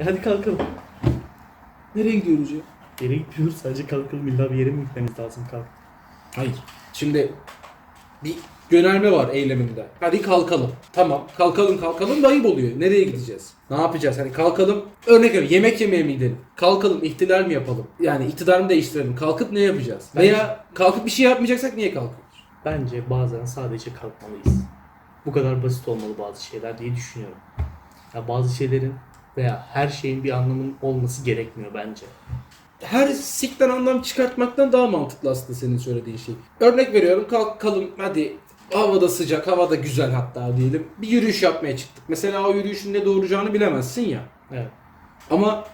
E hadi kalkalım. Nereye gidiyoruz ya? Yere gitmiyoruz sadece kalkalım. İlla bir yere mi gitmemiz lazım kalk. Hayır. Şimdi bir yönelme var eyleminde. Hadi kalkalım. Tamam. Kalkalım kalkalım da ayıp oluyor. Nereye gideceğiz? Ne yapacağız? Hani kalkalım. Örnek veriyorum. Yemek yemeye mi gidelim? Kalkalım. ihtilal mi yapalım? Yani iktidar mı değiştirelim? Kalkıp ne yapacağız? Bence- Veya kalkıp bir şey yapmayacaksak niye kalkıyoruz? Bence bazen sadece kalkmalıyız. Bu kadar basit olmalı bazı şeyler diye düşünüyorum. Ya bazı şeylerin veya her şeyin bir anlamının olması gerekmiyor bence. her sikten anlam çıkartmaktan daha mantıklı aslında senin söylediğin şey. Örnek veriyorum kalkalım hadi havada sıcak havada güzel hatta diyelim bir yürüyüş yapmaya çıktık. Mesela o yürüyüşün ne doğuracağını bilemezsin ya. Evet. Ama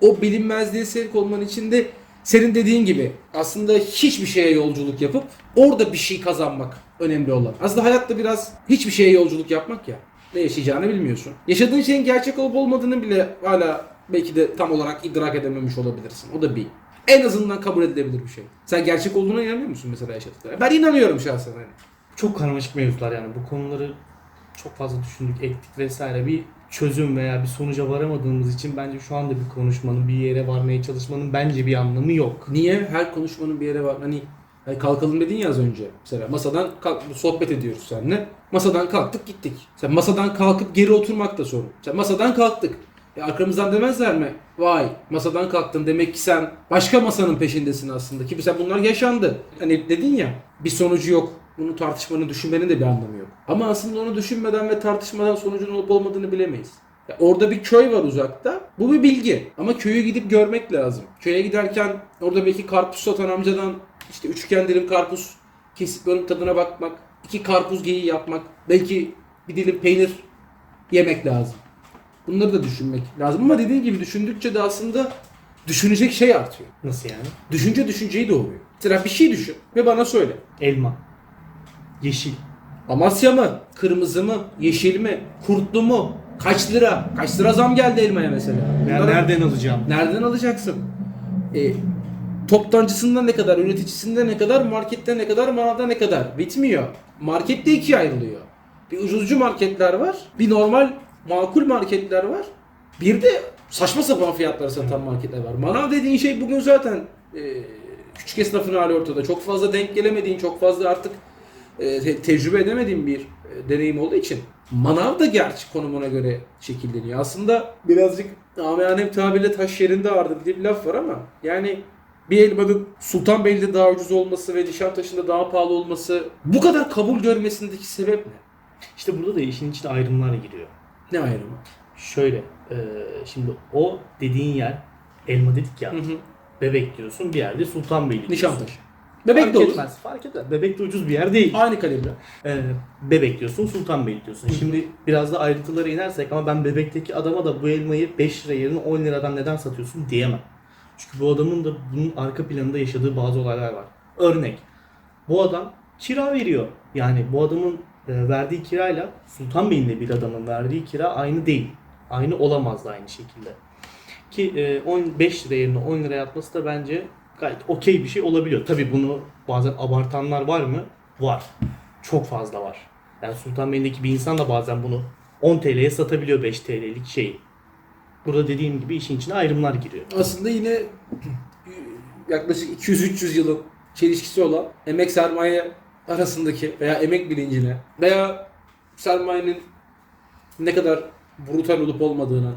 o bilinmezliğe sevk olman için de senin dediğin gibi aslında hiçbir şeye yolculuk yapıp orada bir şey kazanmak önemli olan. Aslında hayatta biraz hiçbir şeye yolculuk yapmak ya. Ne yaşayacağını bilmiyorsun. Yaşadığın şeyin gerçek olup olmadığını bile hala belki de tam olarak idrak edememiş olabilirsin. O da bir en azından kabul edilebilir bir şey. Sen gerçek olduğuna inanıyor musun mesela yaşadıklarına? Ben inanıyorum şahsen hani. Çok karmaşık mevzular yani. Bu konuları çok fazla düşündük, ettik vesaire. Bir çözüm veya bir sonuca varamadığımız için bence şu anda bir konuşmanın, bir yere varmaya çalışmanın bence bir anlamı yok. Niye? Her konuşmanın bir yere var. Hani hani kalkalım dedin ya az önce. Mesela masadan kalk, sohbet ediyoruz seninle. Masadan kalktık gittik. Sen masadan kalkıp geri oturmak da sorun. Sen masadan kalktık. E arkamızdan demezler mi? Vay masadan kalktın demek ki sen başka masanın peşindesin aslında. Ki mesela bunlar yaşandı. Hani dedin ya bir sonucu yok. Bunu tartışmanın, düşünmenin de bir anlamı yok. Ama aslında onu düşünmeden ve tartışmadan sonucun olup olmadığını bilemeyiz. Ya orada bir köy var uzakta. Bu bir bilgi. Ama köyü gidip görmek lazım. Köye giderken orada belki karpuz satan amcadan işte üçgen dilim karpuz kesip onun tadına bakmak, iki karpuz geyiği yapmak, belki bir dilim peynir yemek lazım. Bunları da düşünmek lazım ama dediğin gibi düşündükçe de aslında düşünecek şey artıyor. Nasıl yani? Düşünce düşünceyi doğuruyor. Mesela bir şey düşün ve bana söyle. Elma. Yeşil. Amasya mı? Kırmızı mı? Yeşil mi? Kurtlu mu? Kaç lira? Kaç lira zam geldi elmaya mesela? Ben Bunları nereden alacağım? nereden alacaksın? E, toptancısından ne kadar, üreticisinden ne kadar, markette ne kadar, manavda ne kadar? Bitmiyor. Markette ikiye ayrılıyor. Bir ucuzcu marketler var. Bir normal makul marketler var. Bir de saçma sapan fiyatlara satan marketler var. Manav dediğin şey bugün zaten e, küçük esnafın hali ortada. Çok fazla denk gelemediğin, çok fazla artık e, te- tecrübe edemediğim bir e, deneyim olduğu için manav da gerçi konumuna göre şekilleniyor. Aslında birazcık amiyane bir tabirle taş yerinde ağırdır diye bir laf var ama yani bir elmanın Sultanbeyli'de daha ucuz olması ve Nişantaşı'nda daha pahalı olması bu kadar kabul görmesindeki sebep ne? İşte burada da işin içine ayrımlar giriyor. Ne ayrımı? Şöyle, e, şimdi o dediğin yer elma dedik ya. Hı hı. Bebek diyorsun bir yerde Sultanbeyli diyorsun. Nişantaşı. Bebek fark de olur. etmez, fark etmez. Bebek de ucuz bir yer değil. Aynı kalibre. Ee, bebek diyorsun, Sultanbeyli diyorsun. Şimdi biraz da ayrıntılara inersek ama ben bebekteki adama da bu elmayı 5 lira yerine 10 liradan neden satıyorsun diyemem. Çünkü bu adamın da bunun arka planında yaşadığı bazı olaylar var. Örnek, bu adam kira veriyor. Yani bu adamın e, verdiği kirayla Sultanbeyli'nde bir adamın verdiği kira aynı değil. Aynı olamaz da aynı şekilde. Ki e, 15 lira yerine 10 lira yapması da bence gayet okey bir şey olabiliyor. Tabi bunu bazen abartanlar var mı? Var. Çok fazla var. Yani Sultanbeyli'deki bir insan da bazen bunu 10 TL'ye satabiliyor 5 TL'lik şeyi. Burada dediğim gibi işin içine ayrımlar giriyor. Aslında yine yaklaşık 200-300 yılın çelişkisi olan emek sermaye arasındaki veya emek bilincine veya sermayenin ne kadar brutal olup olmadığına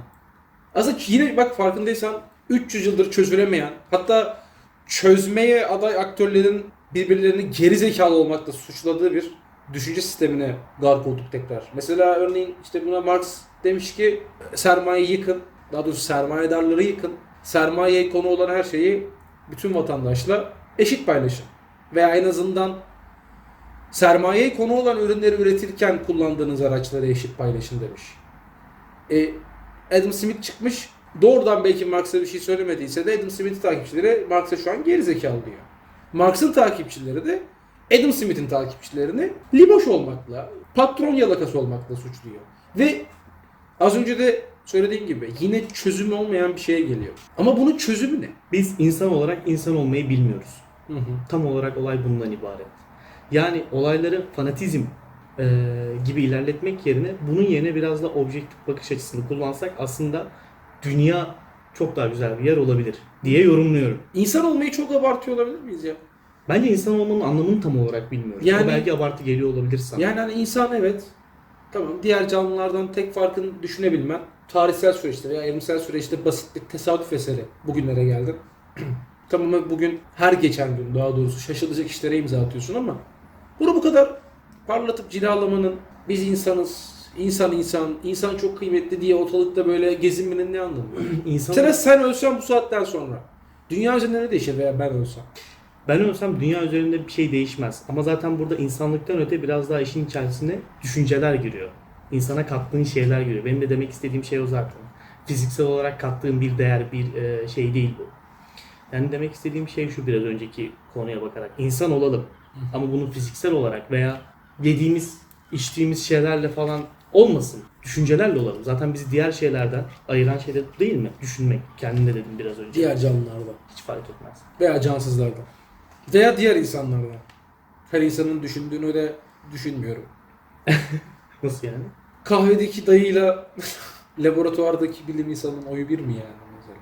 aslında yine bak farkındaysan 300 yıldır çözülemeyen hatta çözmeye aday aktörlerin birbirlerini geri zekalı olmakla suçladığı bir düşünce sistemine gark olduk tekrar. Mesela örneğin işte buna Marx demiş ki sermayeyi yıkın, daha doğrusu sermayedarları yıkın. Sermayeye konu olan her şeyi bütün vatandaşla eşit paylaşın. Veya en azından sermayeye konu olan ürünleri üretirken kullandığınız araçları eşit paylaşın demiş. E, Adam Smith çıkmış doğrudan belki Marx'a bir şey söylemediyse de Adam Smith'in takipçileri Marx'a şu an gerizekalı diyor. Marx'ın takipçileri de Adam Smith'in takipçilerini liboş olmakla, patron yalakası olmakla suçluyor. Ve az önce de söylediğim gibi yine çözümü olmayan bir şeye geliyor. Ama bunun çözümü ne? Biz insan olarak insan olmayı bilmiyoruz. Hı hı. Tam olarak olay bundan ibaret. Yani olayları fanatizm e, gibi ilerletmek yerine bunun yerine biraz da objektif bakış açısını kullansak aslında dünya çok daha güzel bir yer olabilir diye yorumluyorum. İnsan olmayı çok abartıyor olabilir miyiz ya? Bence insan olmanın anlamını tam olarak bilmiyorum. Yani- Yani, belki abartı geliyor olabilir sana. Yani hani insan evet. Tamam diğer canlılardan tek farkını düşünebilmen tarihsel süreçte veya evrimsel süreçte basit bir tesadüf eseri bugünlere geldin. tamam ama bugün her geçen gün daha doğrusu şaşılacak işlere imza atıyorsun ama bunu bu kadar parlatıp cilalamanın biz insanız, insan insan, insan çok kıymetli diye ortalıkta böyle gezinmenin ne anlamı var? İnsan, Mesela sen ölsen bu saatten sonra dünya üzerinde ne değişir veya ben ölsem? ben ölsem dünya üzerinde bir şey değişmez. Ama zaten burada insanlıktan öte biraz daha işin içerisine düşünceler giriyor. İnsana kattığın şeyler giriyor. Benim de demek istediğim şey o zaten. Fiziksel olarak kattığın bir değer, bir e, şey değil bu. Yani demek istediğim şey şu biraz önceki konuya bakarak. İnsan olalım. Ama bunu fiziksel olarak veya yediğimiz, içtiğimiz şeylerle falan olmasın. Düşüncelerle olalım. Zaten bizi diğer şeylerden ayıran şey de değil mi? Düşünmek. Kendin de dedim biraz önce. Diğer canlılardan. Hiç fark etmez. Veya cansızlardan. Veya diğer insanlardan. Her insanın düşündüğünü de düşünmüyorum. Nasıl yani? Kahvedeki dayıyla laboratuvardaki bilim insanının oyu bir mi yani mesela?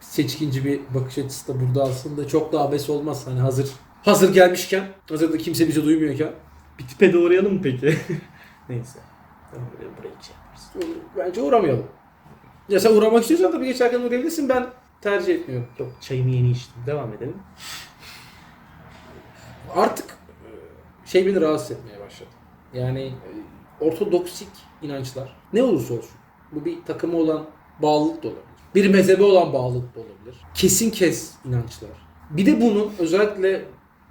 Seçkinci bir bakış açısı da burada aslında çok da abes olmaz. Hani hazır hazır gelmişken, hazır da kimse bizi duymuyorken Bir tipe doğrayalım mı peki? Neyse. Buraya, şey yaparız. bence uğramayalım. Ya sen uğramak istiyorsan tabii geçerken uğrayabilirsin. Ben tercih etmiyorum. Yok çayımı yeni içtim. Devam edelim. Artık e, şey beni rahatsız etmeye başladı. Yani e, ortodoksik inançlar ne olursa olsun. Bu bir takımı olan bağlılık da olabilir. Bir mezhebe olan bağlılık da olabilir. Kesin kes inançlar. Bir de bunu özellikle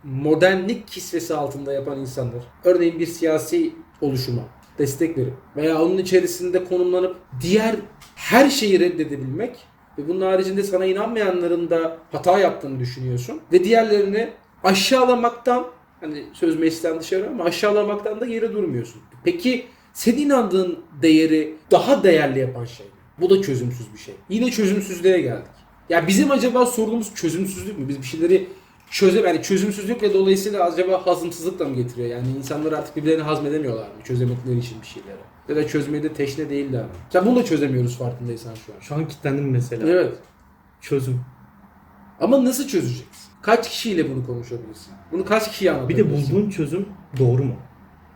modernlik kisvesi altında yapan insanlar. Örneğin bir siyasi oluşuma destek verip veya onun içerisinde konumlanıp diğer her şeyi reddedebilmek ve bunun haricinde sana inanmayanların da hata yaptığını düşünüyorsun ve diğerlerini aşağılamaktan hani söz meclisten dışarı ama aşağılamaktan da geri durmuyorsun. Peki senin inandığın değeri daha değerli yapan şey? Bu da çözümsüz bir şey. Yine çözümsüzlüğe geldik. Ya bizim acaba sorunumuz çözümsüzlük mü? Biz bir şeyleri çözem yani çözümsüzlük ve dolayısıyla acaba hazımsızlıkla mı getiriyor? Yani insanlar artık birbirlerini hazmedemiyorlar mı? Çözemedikleri için bir şeyleri. Ya da çözmeye de teşne değiller mi? Ya bunu da çözemiyoruz farkındaysan şu an. Şu an kilitlendim mesela. Evet. Çözüm. Ama nasıl çözeceksin? Kaç kişiyle bunu konuşabilirsin? Bunu kaç kişiye Bir anlatabilirsin? de bulduğun çözüm doğru mu?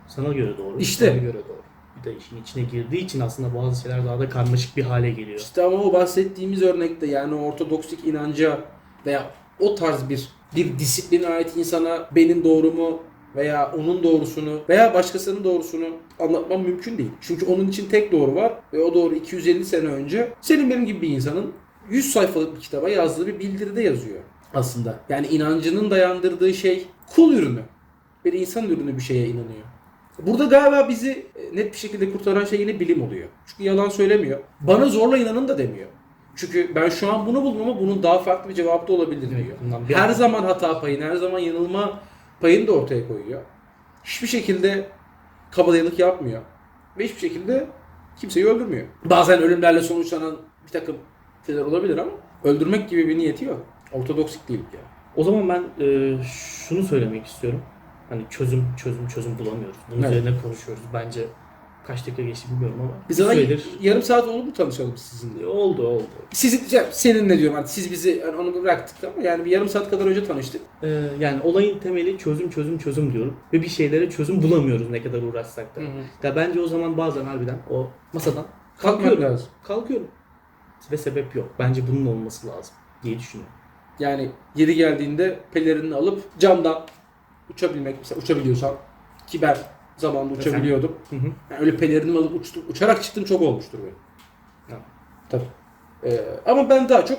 Sana göre doğru. İşte. Sana göre doğru. Bir de işin içine girdiği için aslında bazı şeyler daha da karmaşık bir hale geliyor. İşte ama o bahsettiğimiz örnekte yani ortodoksik inanca veya o tarz bir bir disipline ait insana benim doğrumu veya onun doğrusunu veya başkasının doğrusunu anlatmam mümkün değil. Çünkü onun için tek doğru var ve o doğru 250 sene önce senin benim gibi bir insanın 100 sayfalık bir kitaba yazdığı bir bildiride yazıyor aslında. Yani inancının dayandırdığı şey kul ürünü. Bir insan ürünü bir şeye inanıyor. Burada galiba bizi e, net bir şekilde kurtaran şey yine bilim oluyor. Çünkü yalan söylemiyor. Bana zorla inanın da demiyor. Çünkü ben şu an bunu buldum ama bunun daha farklı bir cevapta olabilir Evet, diyor. bundan bir Her an- zaman hata payını, her zaman yanılma payını da ortaya koyuyor. Hiçbir şekilde kabadayılık yapmıyor. Ve hiçbir şekilde kimseyi öldürmüyor. Bazen ölümlerle sonuçlanan bir takım şeyler olabilir ama öldürmek gibi bir niyeti yok. Ortodoksik değil yani. O zaman ben e, şunu söylemek istiyorum. Hani çözüm çözüm çözüm bulamıyoruz. Bunun Evet. üzerine konuşuyoruz. Bence kaç dakika geçti bilmiyorum ama. Biz bir süredir- yarım saat oldu mu tanışalım sizinle? oldu oldu. Sizin, ya seninle diyorum hani siz bizi yani onu bıraktık ama yani bir yarım saat kadar önce tanıştık. Ee, yani olayın temeli çözüm çözüm çözüm diyorum. Ve bir şeylere çözüm bulamıyoruz ne kadar uğraşsak da. Ya bence o zaman bazen harbiden o masadan kalkıyorum. lazım. Kalkıyorum. Ve sebep yok. Bence bunun olması lazım diye düşünüyorum. Yani yeri geldiğinde pelerini alıp camdan uçabilmek mesela uçabiliyorsan ki ben zamanında uçabiliyordum. Hı hı. Yani öyle pelerinimi alıp uçtum, uçarak çıktım çok olmuştur benim. Ya. Tabii. Ee, ama ben daha çok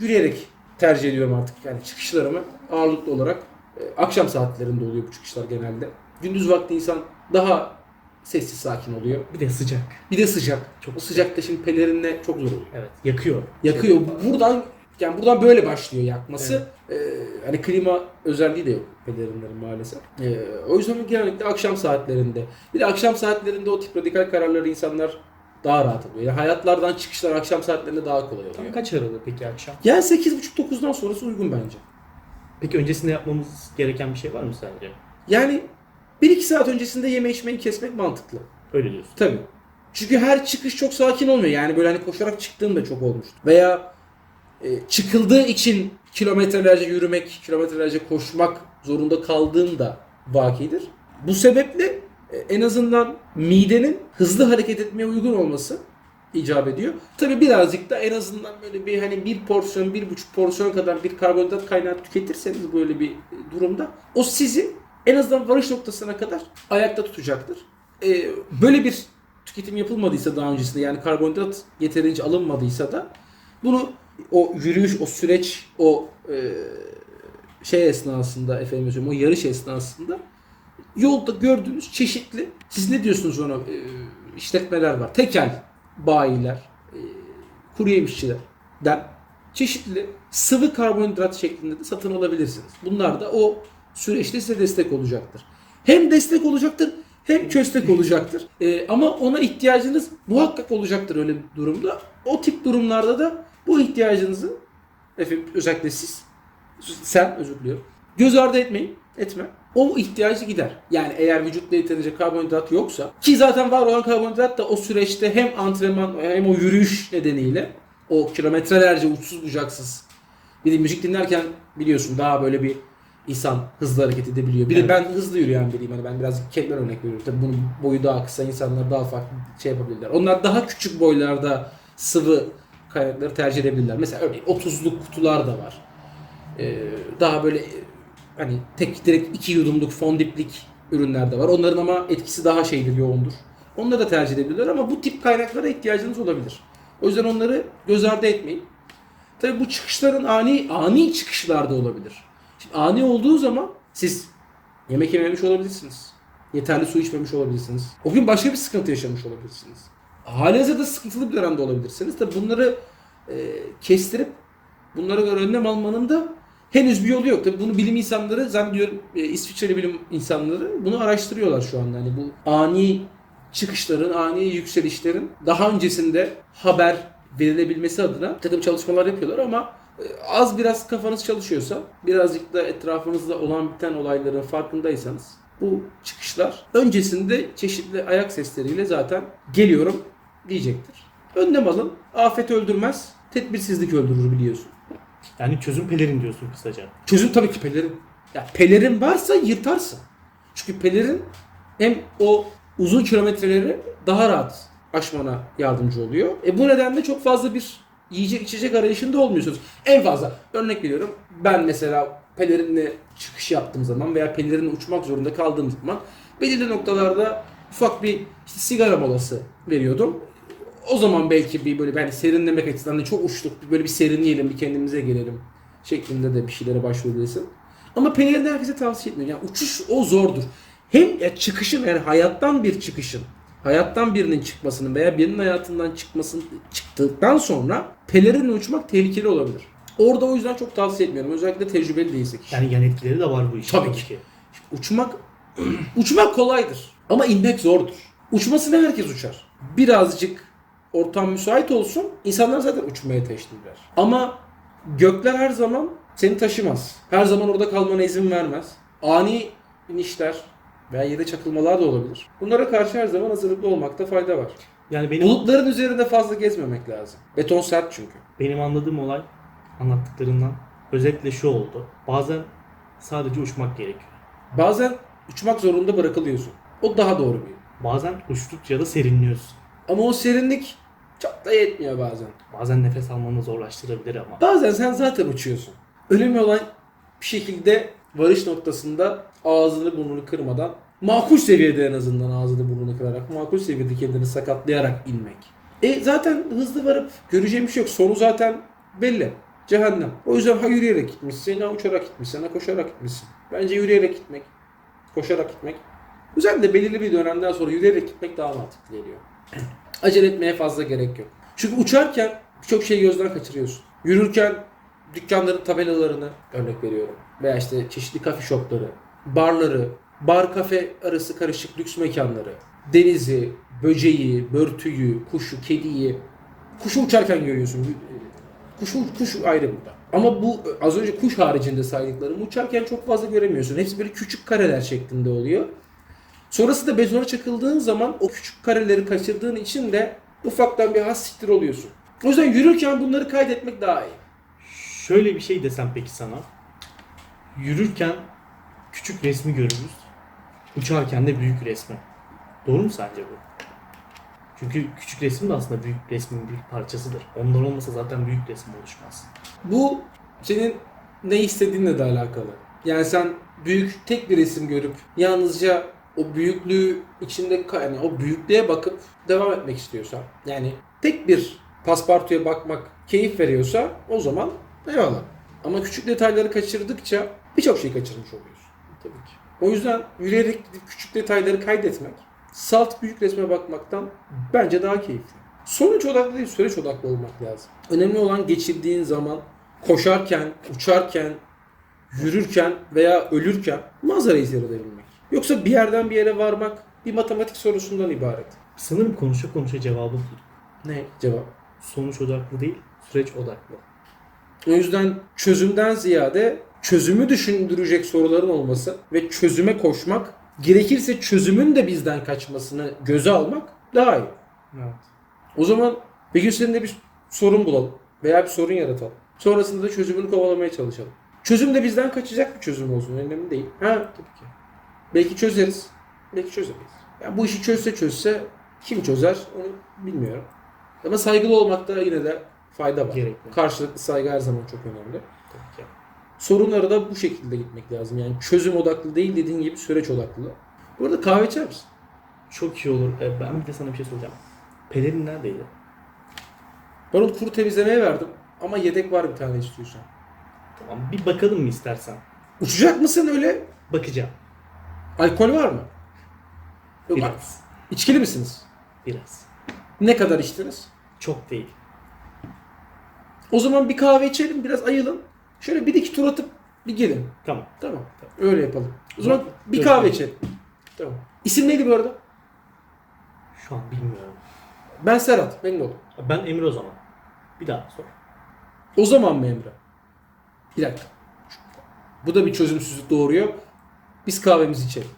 yürüyerek tercih ediyorum artık. Yani çıkışlarımı ağırlıklı olarak e, akşam saatlerinde oluyor bu çıkışlar genelde. Gündüz vakti insan daha sessiz sakin oluyor. Bir de sıcak. Bir de sıcak. Çok o sıcakta şimdi pelerinle çok zor oluyor. Evet. Yakıyor. Yakıyor. Buradan yani buradan böyle başlıyor yakması. Ee, hani klima özelliği de yok pelerinlerin maalesef. Ee, o yüzden genellikle akşam saatlerinde. Bir de akşam saatlerinde o tip radikal kararları insanlar daha rahat alıyor. Yani hayatlardan çıkışlar akşam saatlerinde daha kolay Tam oluyor. kaç aralığı peki akşam? Yani 8.30-9'dan sonrası uygun bence. Peki öncesinde yapmamız gereken bir şey var mı sence? Yani 1-2 saat öncesinde yeme içmeyi kesmek mantıklı. Öyle diyorsun. Tabii. Çünkü her çıkış çok sakin olmuyor. Yani böyle hani koşarak çıktığım da çok olmuştu. Veya e, çıkıldığı için kilometrelerce yürümek, kilometrelerce koşmak zorunda kaldığım da vakidir. Bu sebeple e, en azından midenin hızlı hareket etmeye uygun olması icap ediyor. Tabi birazcık da en azından böyle bir hani bir porsiyon, bir buçuk porsiyon kadar bir karbonhidrat kaynağı tüketirseniz böyle bir durumda o sizi en azından varış noktasına kadar ayakta tutacaktır. Ee, böyle bir tüketim yapılmadıysa daha öncesinde yani karbonhidrat yeterince alınmadıysa da bunu o yürüyüş, o süreç, o e, şey esnasında efendim söyleyeyim, o yarış esnasında yolda gördüğünüz çeşitli siz ne diyorsunuz ona e, işletmeler var. Tekel bayiler, e, kuru yemişçilerden çeşitli sıvı karbonhidrat şeklinde de satın alabilirsiniz. Bunlar da o süreçte size destek olacaktır. Hem destek olacaktır hem köstek olacaktır. E, ama ona ihtiyacınız muhakkak olacaktır öyle bir durumda. O tip durumlarda da bu ihtiyacınızı efendim, özellikle siz sen özür diliyorum. Göz ardı etmeyin. Etme. O ihtiyacı gider. Yani eğer vücutta yeterince karbonhidrat yoksa ki zaten var olan karbonhidrat da o süreçte hem antrenman hem o yürüyüş nedeniyle o kilometrelerce uçsuz bucaksız bir de müzik dinlerken biliyorsun daha böyle bir insan hızlı hareket edebiliyor. Bir de Evet. ben hızlı yürüyen biriyim. Hani ben biraz kendimden örnek veriyorum. Tabii bunun boyu daha kısa insanlar daha farklı şey yapabilirler. Onlar daha küçük boylarda sıvı kaynakları tercih edebilirler. Mesela örneğin 30'luk kutular da var. Ee, daha böyle hani tek direkt iki yudumluk fondiplik ürünler de var. Onların ama etkisi daha şeydir, yoğundur. Onları da tercih edebilirler ama bu tip kaynaklara ihtiyacınız olabilir. O yüzden onları göz ardı etmeyin. Tabii bu çıkışların ani ani çıkışlar da olabilir. Şimdi ani olduğu zaman siz yemek yememiş olabilirsiniz. Yeterli su içmemiş olabilirsiniz. O gün başka bir sıkıntı yaşamış olabilirsiniz. Halihazırda sıkıntılı bir dönemde olabilirsiniz. Tabii bunları e, kestirip bunlara göre önlem almanın da henüz bir yolu yok. Tabii bunu bilim insanları zannediyorum e, İsviçreli bilim insanları bunu araştırıyorlar şu anda. Hani bu ani çıkışların, ani yükselişlerin daha öncesinde haber verilebilmesi adına takım çalışmalar yapıyorlar ama e, az biraz kafanız çalışıyorsa, birazcık da etrafınızda olan biten olayların farkındaysanız bu çıkışlar öncesinde çeşitli ayak sesleriyle zaten geliyorum diyecektir. Önlem alın. Afet öldürmez, tedbirsizlik öldürür biliyorsun. Yani çözüm pelerin diyorsun kısaca. Çözüm tabii ki pelerin. Ya pelerin varsa yırtarsın. Çünkü pelerin hem o uzun kilometreleri daha rahat aşmana yardımcı oluyor. E bu nedenle çok fazla bir yiyecek içecek arayışında olmuyorsunuz. En fazla örnek veriyorum. Ben mesela pelerinle çıkış yaptığım zaman veya pelerinle uçmak zorunda kaldığım zaman belirli noktalarda ufak bir işte sigara molası veriyordum. O zaman belki bir böyle ben serinlemek açısından da çok uçtuk. Böyle bir serinleyelim, bir kendimize gelelim şeklinde de bir şeylere başvurabilirsin. Ama pelerini herkese tavsiye etmiyorum. Yani uçuş o zordur. Hem ya çıkışın yani hayattan bir çıkışın, hayattan birinin çıkmasının veya birinin hayatından çıkmasının çıktıktan sonra pelerinle uçmak tehlikeli olabilir. Orada o yüzden çok tavsiye etmiyorum. Özellikle tecrübeli değilsek. kişi. Yani yan etkileri de var bu işin. Tabii ki. Uçmak uçmak kolaydır ama inmek zordur. Uçmasını herkes uçar. Birazcık ortam müsait olsun. insanlar zaten uçmaya teşneler. Ama gökler her zaman seni taşımaz. Her zaman orada kalmana izin vermez. Ani inişler veya yere çakılmalar da olabilir. Bunlara karşı her zaman hazırlıklı olmakta fayda var. Yani benim Bulutların üzerinde fazla gezmemek lazım. Beton sert çünkü. benim anladığım olay anlattıklarından özetle şu oldu. Bazen sadece uçmak gerekiyor. Bazen uçmak zorunda bırakılıyorsun. O daha doğru bir. Bazen uçtukça da serinliyorsun. Ama o serinlik çok da yetmiyor bazen. Bazen nefes almanı zorlaştırabilir ama. Bazen sen zaten uçuyorsun. Önemli olan bir şekilde varış noktasında ağzını burnunu kırmadan makul seviyede en azından ağzını burnunu kırarak makul seviyede kendini sakatlayarak inmek. E zaten hızlı varıp göreceğim bir şey yok. Sonu zaten belli. Cehennem. O yüzden ha yürüyerek gitmişsin, ha uçarak gitmişsin, ha koşarak gitmişsin. Bence yürüyerek gitmek, koşarak gitmek. Güzel de belirli bir dönemden sonra yürüyerek gitmek daha mantıklı geliyor. Acele etmeye fazla gerek yok. Çünkü uçarken birçok şeyi gözden kaçırıyorsun. Yürürken dükkanların tabelalarını örnek veriyorum. Veya işte çeşitli kafe shopları, barları, bar kafe arası karışık lüks mekanları, denizi, böceği, börtüyü, kuşu, kediyi. Kuşu uçarken görüyorsun. Kuşu, kuş ayrı burada. Ama bu az önce kuş haricinde saydıklarımı uçarken çok fazla göremiyorsun. Hepsi böyle küçük kareler şeklinde oluyor. Sonrasında betona çakıldığın zaman o küçük kareleri kaçırdığın için de ufaktan bir has siktir oluyorsun. O yüzden yürürken bunları kaydetmek daha iyi. Şöyle bir şey desem peki sana. Yürürken küçük resmi görürüz. Uçarken de büyük resmi. Doğru mu sence bu? Çünkü küçük resim de aslında büyük resmin bir parçasıdır. Onlar olmasa zaten büyük resim oluşmaz. Bu senin ne istediğinle de alakalı. Yani sen büyük tek bir resim görüp yalnızca o büyüklüğü içinde yani o büyüklüğe bakıp devam etmek istiyorsan yani tek bir paspartuya bakmak keyif veriyorsa o zaman eyvallah. Ama küçük detayları kaçırdıkça birçok şey kaçırmış oluyorsun. Tabii ki. O yüzden yürüyerek küçük detayları kaydetmek salt büyük resme bakmaktan bence daha keyifli. Sonuç odaklı değil, süreç odaklı olmak lazım. Önemli olan geçirdiğin zaman koşarken, uçarken, yürürken veya ölürken manzarayı seyredebilmek. Yoksa bir yerden bir yere varmak bir matematik sorusundan ibaret. Sanırım konuşa konuşa cevabı bulduk. Ne cevap? Sonuç odaklı değil, süreç odaklı. O yüzden çözümden ziyade çözümü düşündürecek soruların olması ve çözüme koşmak, gerekirse çözümün de bizden kaçmasını göze almak daha iyi. Evet. O zaman bir gün senin de bir sorun bulalım veya bir sorun yaratalım. Sonrasında da çözümünü kovalamaya çalışalım. Çözüm de bizden kaçacak bir çözüm olsun. Önemli değil. Ha tabii ki. Belki çözeriz. Belki çözemeyiz. Ya bu işi çözse çözse kim çözer onu bilmiyorum. Ama saygılı olmakta yine de fayda var. Gerekli. Karşılıklı saygı her zaman çok önemli. Tabii ki. Sorunlara da bu şekilde gitmek lazım. Yani çözüm odaklı değil dediğin gibi süreç odaklı. Bu arada kahve içer misin? Çok iyi olur. Ee, Ben bir de sana bir şey soracağım. Pelerin neredeydi? Ben onu kuru temizlemeye verdim. Ama yedek var bir tane istiyorsan. Tamam bir bakalım mı istersen? Uçacak mısın öyle? Bakacağım. Alkol var mı? Yok. Biraz. İçkili misiniz? Biraz. Ne kadar içtiniz? Çok değil. O zaman bir kahve içelim, biraz ayılın. Şöyle bir iki tur atıp bir gelin. Tamam. Tamam. Öyle yapalım. O zaman Tamam. bir kahve içelim. Tamam. İsim neydi bu arada? Şu an bilmiyorum. Ben Serhat. Memnun oldum. Ben Emir o zaman. Bir daha sor. O zaman mı Emre? Bir dakika. Bu da bir çözümsüzlük doğuruyor. Biz kahvemizi içelim.